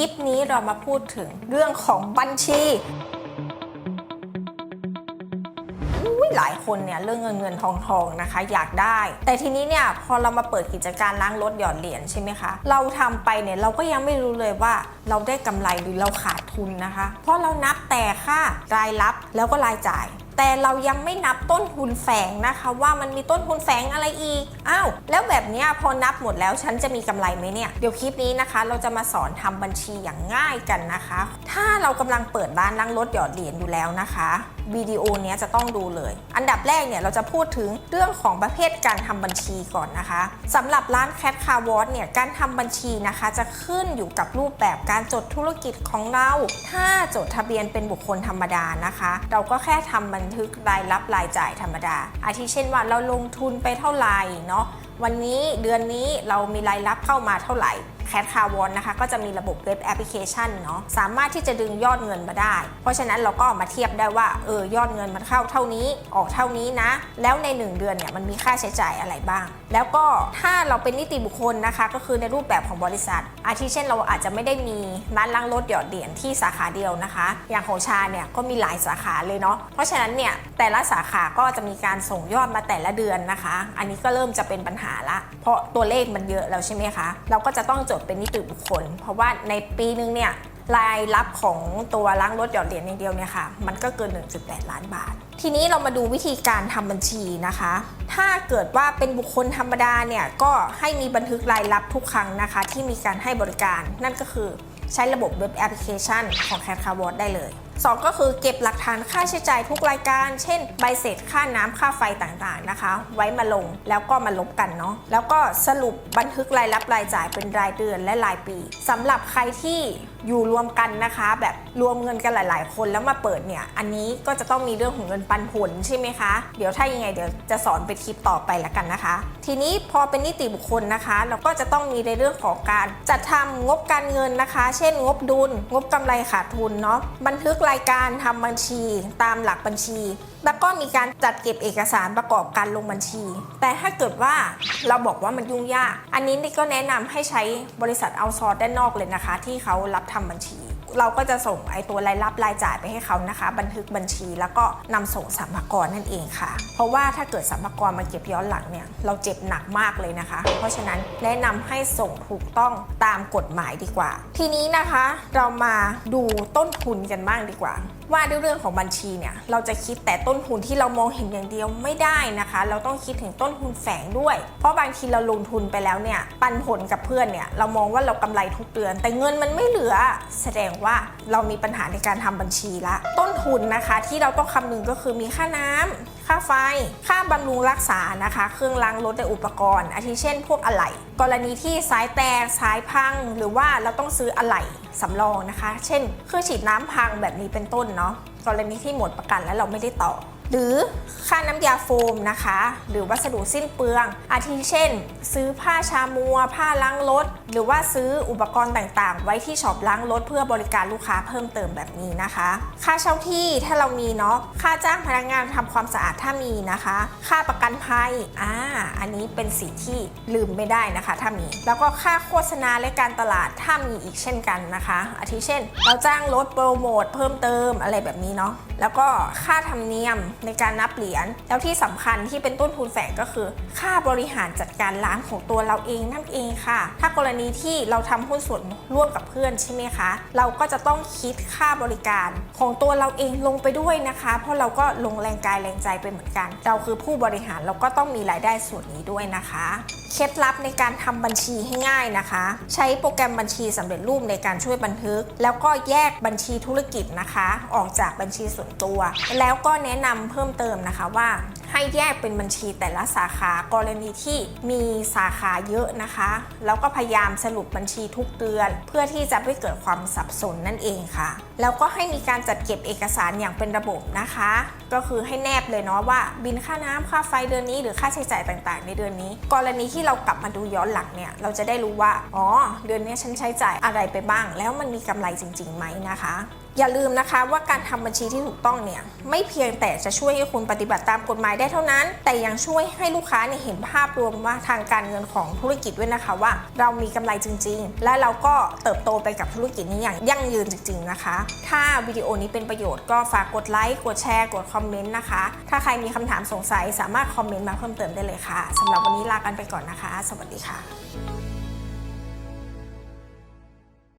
ลิปนี้เรามาพูดถึงเรื่องของบัญชีหลายคนเนี่ยเรื่องเงินเงินทองทองนะคะ อยากได้ แต่ทีนี้เนี่ยพอเรามาเปิดกิจการล้างรถหย่อดเหรียญใช่ไหมคะ เราทำไปเนี่ยเราก็ยังไม่รู้เลยว่าเราได้กำไรหรือเราขาดทุนนะคะ เพราะเรานับแต่ค่ารายรับแล้วก็รายจ่ายแต่เรายังไม่นับต้นทุนแฝงนะคะ ว่ามันมีต้นทุนแฝงอะไรอีก อ้าว แล้วแบบนี้พอนับหมดแล้วฉันจะมีกำไรไหมเนี่ย เดี๋ยวคลิปนี้นะคะ เราจะมาสอนทำบัญชีอย่างง่ายกันนะคะ ถ้าเรากำลังเปิดร้านล้างรถหยอดเหรียญอยู่แล้วนะคะ วิดีโอเนี้ยจะต้องดูเลย อันดับแรกเนี่ยเราจะพูดถึงเรื่องของประเภทการทำบัญชีก่อนนะคะสำหรับร้านแคทคาร์วอสเนี่ยการทำบัญชีนะคะ จะขึ้นอยู่กับรูปแบบการจดธุรกิจของเรา ถ้าจดทะเบียนเป็นบุคคลธรรมดานะคะ เราก็แค่ทำบันทึกรายรับรายจ่ายธรรมดา อาทิเช่นว่าเราลงทุนไปเท่าไหร่เนาะวันนี้เดือนนี้เรามีรายรับเข้ามาเท่าไหร่ แคทคาร์วอนนะคะก็จะมีระบบเว็บแอปพลิเคชันเนาะสามารถที่จะดึงยอดเงินมาได้ เพราะฉะนั้นเราก็มาเทียบได้ว่าเออยอดเงินมันเข้าเท่านี้ออกเท่านี้นะ แล้วใน 1 เดือนเนี่ยมันมีค่าใช้จ่ายอะไรบ้าง แล้วก็ถ้าเราเป็นนิติบุคคลนะคะก็คือในรูปแบบของบริษัท อาทิเช่นเราอาจจะไม่ได้มีร้านล้างรถหยอดเหรียญที่สาขาเดียวนะคะ อย่างของชาเนี่ยก็มีหลายสาขาเลยเนาะเพราะฉะนั้นเนี่ยแต่ละสาขาก็จะมีการส่งยอดมาแต่ละเดือนนะคะ อันนี้ก็เริ่มจะเป็นปัญหาละ เพราะตัวเลขมันเยอะแล้วใช่ไหมคะ เราก็จะต้องจดเป็นนิติบุคคล เพราะว่าในปีนึงเนี่ยรายรับของตัวล้างรถหยอดเหรียญอย่างเดียวเนี่ยค่ะ มันก็เกิน 1.8 ล้านบาท ทีนี้เรามาดูวิธีการทำบัญชีนะคะ ถ้าเกิดว่าเป็นบุคคลธรรมดาเนี่ย ก็ให้มีบันทึกรายรับทุกครั้งนะคะ ที่มีการให้บริการ นั่นก็คือใช้ระบบเว็บแอปพลิเคชันของแค t คาร์บอได้เลย 2 ก็คือเก็บหลักฐานค่าใช้จ่ายทุกรายการ เช่น ใบเสร็จค่าน้ำค่าไฟต่างๆนะคะ ไว้มาลงแล้วก็มาลบกันเนาะแล้วก็สรุปบันทึกรายรับรายจ่ายเป็นรายเดือนและรายปีสำหรับใครที่อยู่รวมกันนะคะ แบบรวมเงินกันหลาย ๆ คนแล้วมาเปิดเนี่ย อันนี้ก็จะต้องมีเรื่องของเงินปันผลใช่ไหมคะ เดี๋ยวถ้ายังไงเดี๋ยวจะสอนเป็นคลิปต่อไปละกันนะคะ ทีนี้พอเป็นนิติบุคคลนะคะ เราก็จะต้องมีในเรื่องของการจัดทำงบการเงินนะคะ เช่น งบดุล งบกำไรขาดทุนเนาะบันทึกรายการทำบัญชีตามหลักบัญชี แล้วก็มีการจัดเก็บเอกสารประกอบการลงบัญชี แต่ถ้าเกิดว่าเราบอกว่ามันยุ่งยาก อันนี้นี่ก็แนะนำให้ใช้บริษัทเอาซอร์ด้านนอกเลยนะคะ ที่เขารับทำบัญชี เราก็จะส่งไอตัวรายรับรายจ่ายไปให้เขานะคะ บันทึกบัญชีแล้วก็นำส่งสัมภาระนั่นเองค่ะ เพราะว่าถ้าเกิดสัมภาระมาเก็บย้อนหลังเนี่ยเราเจ็บหนักมากเลยนะคะ เพราะฉะนั้นแนะนำให้ส่งถูกต้องตามกฎหมายดีกว่า ทีนี้นะคะเรามาดูต้นทุนกันบ้างดีกว่าว่าด้วยเรื่องของบัญชีเนี่ยเราจะคิดแต่ต้นทุนที่เรามองเห็นอย่างเดียวไม่ได้นะคะ เราต้องคิดถึงต้นทุนแฝงด้วย เพราะบางทีเราลงทุนไปแล้วเนี่ยปันผลกับเพื่อนเนี่ยเรามองว่าเรากำไรทุกเดือน แต่เงินมันไม่เหลือแสดงว่าเรามีปัญหาในการทำบัญชีละ ต้นทุนนะคะที่เราต้องคำนึงก็คือมีค่าน้ำค่าไฟ ค่าบำรุงรักษานะคะ เครื่องล้างรถและอุปกรณ์ อาทิเช่น พวกอะไหล่กรณีที่สายแตกสายพัง หรือว่าเราต้องซื้ออะไหล่สำรองนะคะ เช่น เครื่องฉีดน้ำพังแบบนี้เป็นต้นเนาะกรณีที่หมดประกันแล้วเราไม่ได้ต่อ หรือค่าน้ำยาโฟมนะคะ หรือวัสดุสิ้นเปลือง อาทิเช่น ซื้อผ้าชามัว ผ้าล้างรถ หรือว่าซื้ออุปกรณ์ต่างๆ ไว้ที่ช็อปล้างรถเพื่อบริการลูกค้าเพิ่มเติมแบบนี้นะคะ ค่าเช่าที่ถ้าเรามีเนาะค่าจ้างพนักงานทำความสะอาดถ้ามีนะคะ ค่าประกันภัยอ่าอันนี้เป็นสิ่งที่ลืมไม่ได้นะคะ ถ้ามี แล้วก็ค่าโฆษณาและการตลาดถ้ามีอีกเช่นกันนะคะ อาทิเช่น เราจ้างรถโปรโมทเพิ่มเติมอะไรแบบนี้เนาะแล้วก็ค่าธรรมเนียมในการนับเหรียญแล้วที่สำคัญที่เป็นต้นทุนแฝงก็คือ ค่าบริหารจัดการร้านของตัวเราเองนั่นเองค่ะ ถ้ากรณีที่เราทำหุ้นส่วนร่วมกับเพื่อนใช่ไหมคะ เราก็จะต้องคิดค่าบริการของตัวเราเองลงไปด้วยนะคะ เพราะเราก็ลงแรงกายแรงใจไปเหมือนกัน เราคือผู้บริหารเราก็ต้องมีรายได้ส่วนนี้ด้วยนะคะเคล็ดลับในการทำบัญชีให้ง่ายนะคะ ใช้โปรแกรมบัญชีสำเร็จรูปในการช่วยบันทึก แล้วก็แยกบัญชีธุรกิจนะคะ ออกจากบัญชีส่วนตัว แล้วก็แนะนำเพิ่มเติมนะคะว่า ให้แยกเป็นบัญชีแต่ละสาขากรณีที่มีสาขาเยอะนะคะ แล้วก็พยายามสรุปบัญชีทุกเดือน เพื่อที่จะไม่เกิดความสับสนนั่นเองค่ะ แล้วก็ให้มีการจัดเก็บเอกสารอย่างเป็นระบบนะคะ ก็คือให้แนบเลยเนาะว่า บินค่าน้ำค่าไฟเดือนนี้ หรือค่าใช้จ่ายต่างๆ ในเดือนนี้ กรณีที่เรากลับมาดูย้อนหลังเนี่ยเราจะได้รู้ว่าอ๋อเดือนนี้ฉันใช้จ่ายอะไรไปบ้าง แล้วมันมีกำไรจริงๆไหมนะคะอย่าลืมนะคะว่าการทำบัญชีที่ถูกต้องเนี่ยไม่เพียงแต่จะช่วยให้คุณปฏิบัติตามกฎหมายได้เท่านั้น แต่ยังช่วยให้ลูกค้าเนี่ยเห็นภาพรวมว่าทางการเงินของธุรกิจด้วยนะคะว่า เรามีกำไรจริง ๆ และเราก็เติบโตไปกับธุรกิจนี้อย่างยั่งยืนจริง ๆนะคะ ถ้าวิดีโอนี้เป็นประโยชน์ก็ฝากกดไลค์กดแชร์กดคอมเมนต์นะคะ ถ้าใครมีคำถามสงสัยสามารถคอมเมนต์มาเพิ่มเติมได้เลยค่ะสำหรับวันนี้ลากันไปก่อนนะคะ สวัสดีค่ะ